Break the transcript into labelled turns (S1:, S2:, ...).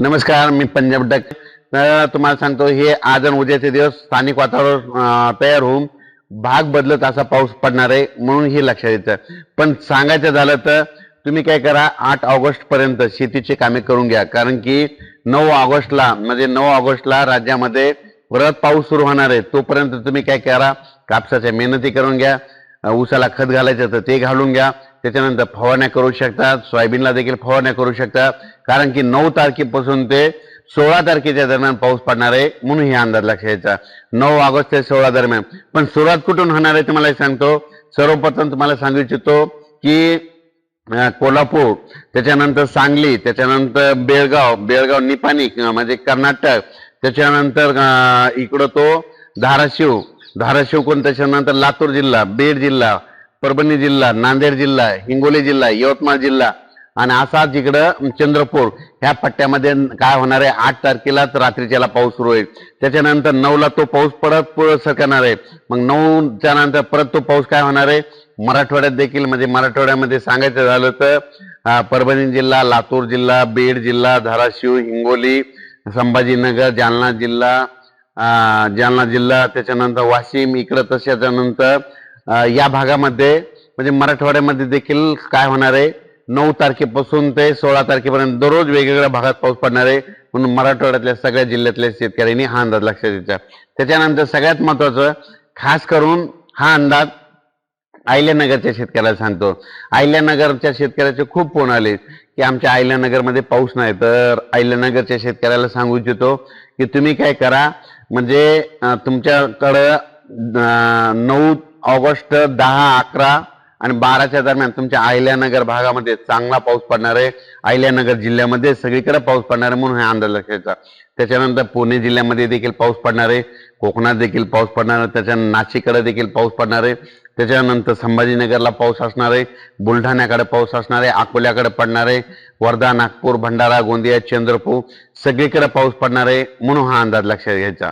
S1: नमस्कार मी पंजाब डक. तुम्हाला सांगतो हे आज आणि उद्याचे दिवस स्थानिक वातावरण तयार होऊन भाग बदलत असा पाऊस पडणार आहे म्हणून हे लक्षात येतं पण सांगायचं झालं तर तुम्ही काय करा आठ ऑगस्ट पर्यंत शेतीची कामे करून घ्या. कारण की नऊ ऑगस्टला म्हणजे नऊ ऑगस्टला राज्यामध्ये परत पाऊस सुरू होणार आहे. तोपर्यंत तुम्ही काय करा कापसाच्या मेहनती करून घ्या. उसाला ऊसाला खत घालायचं तर ते घालून घ्या. त्याच्यानंतर फवारण्या करू शकतात सोयाबीनला देखील फवारण्या करू शकतात. कारण की नऊ तारखेपासून ते सोळा तारखेच्या दरम्यान पाऊस पडणार आहे म्हणून हे अंदाज लक्षात नऊ ऑगस्ट ते सोळा दरम्यान. पण सुरुवात कुठून होणार आहे तुम्हाला सांगतो. सर्वप्रथम तुम्हाला सांगू इच्छितो की कोल्हापूर त्याच्यानंतर सांगली त्याच्यानंतर बेळगाव बेळगाव निपाणी म्हणजे कर्नाटक त्याच्यानंतर इकडं तो धाराशिव. धाराशिव कोण? त्याच्यानंतर लातूर जिल्हा बीड जिल्हा परभणी जिल्हा नांदेड जिल्हा हिंगोली जिल्हा यवतमाळ जिल्हा आणि असा इकडं चंद्रपूर ह्या पट्ट्यामध्ये काय होणार आहे? आठ तारखेलाच रात्रीच्याला पाऊस सुरू होईल. त्याच्यानंतर नऊला तो पाऊस परत सरकणार आहे. मग नऊच्या नंतर परत तो पाऊस काय होणार आहे? मराठवाड्यात देखील म्हणजे मराठवाड्यामध्ये सांगायचं झालं तर परभणी जिल्हा लातूर जिल्हा बीड जिल्हा धाराशिव हिंगोली संभाजीनगर जालना जिल्हा जालना जिल्हा त्याच्यानंतर वाशिम इकडं तशाच्यानंतर नंतर या भागामध्ये म्हणजे मराठवाड्यामध्ये देखील काय होणार आहे? नऊ तारखेपासून ते सोळा तारखेपर्यंत दररोज वेगवेगळ्या भागात पाऊस पडणार आहे. म्हणून मराठवाड्यातल्या सगळ्या जिल्ह्यातल्या शेतकऱ्यांनी हा अंदाज लक्षात घ्यायचा त्याच्यानंतर सगळ्यात महत्वाचं खास करून हा अंदाज अहिल्यानगरच्या शेतकऱ्याला सांगतो. अहिल्यानगरच्या शेतकऱ्याचे खूप फोन आले की आमच्या अहिल्यानगरमध्ये पाऊस नाही. तर अहिल्यानगरच्या शेतकऱ्याला सांगू इच्छितो की तुम्ही काय करा म्हणजे तुमच्याकडं नऊ ऑगस्ट दहा अकरा आणि बाराच्या दरम्यान तुमच्या अहिल्यानगर भागामध्ये चांगला पाऊस पडणार आहे. अहिल्यानगर जिल्ह्यामध्ये सगळीकडे पाऊस पडणार आहे म्हणून हा अंदाज लक्षायचा त्याच्यानंतर पुणे जिल्ह्यामध्ये देखील पाऊस पडणार आहे. कोकणात देखील पाऊस पडणार आहे. त्याच्या नाशिककडे देखील पाऊस पडणार आहे. त्याच्यानंतर संभाजीनगरला पाऊस असणार आहे. बुलढाण्याकडे पाऊस असणार आहे. अकोल्याकडे पडणार आहे. वर्धा नागपूर भंडारा गोंदिया चंद्रपूर सगळीकडे पाऊस पडणार आहे म्हणून हा अंदाज लक्षात घ्यायचा.